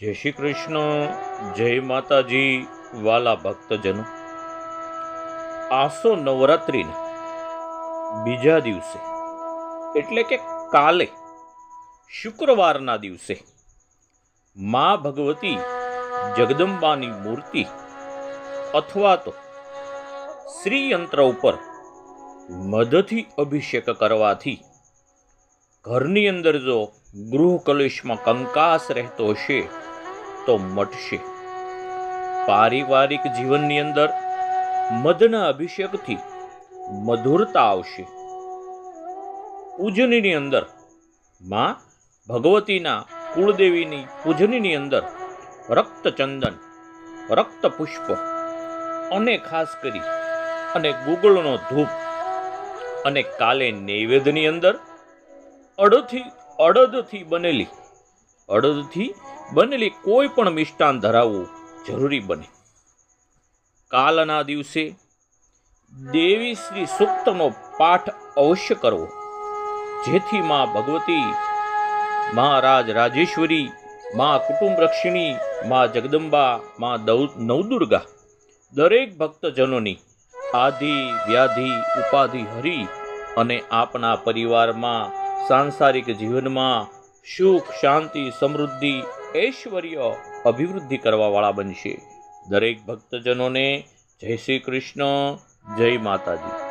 જય શ્રી કૃષ્ણ, જય માતાજી, વાલા ભક્તજનો. આસો નવરાત્રિના બીજા દિવસે, એટલે કે કાલે, શુક્રવારના દિવસે, મા ભગવતી જગદંબાની મૂર્તિ અથવા તો શ્રીયંત્ર ઉપર મધથી અભિષેક કરવાથી ઘરની અંદર જો ગૃહ કલેશમાં કંકાસ રહેતો હશે, તો મટશે. પારિવારિક જીવનની અંદર મધના અભિષેકથી મધુરતા આવશે. પૂજનની અંદરમાં ભગવતીના કુળદેવીની પૂજનની અંદર રક્તચંદન રક્ત પુષ્પ અને ખાસ કરી અને ગુગળનો ધૂપ અને કાલે નૈવેદ્યની અંદર અડદથી અડદથી બનેલી. અડદથી બનેલી કોઈ પણ મિષ્ટાન ધરાવવું જરૂરી બને. કાલના દિવસે દેવી શ્રી સૂક્તનો પાઠ અવશ્ય કરવો, જેથી માં ભગવતી મહારાજ રાજેશ્વરી, માં કુટુંબ રક્ષિણી, માં જગદંબા, માં નવદુર્ગા, દરેક ભક્તજનોની આધિ, વ્યાધિ, ઉપાધિ હરી અને આપના પરિવારમાં સાંસારિક જીવનમાં સુખ, શાંતિ, સમૃદ્ધિ, ઐશ્વર્ય અભિવૃદ્ધિ કરવાવાળા બનશે. દરેક ભક્તજનોને જય શ્રી કૃષ્ણ, જય માતાજી.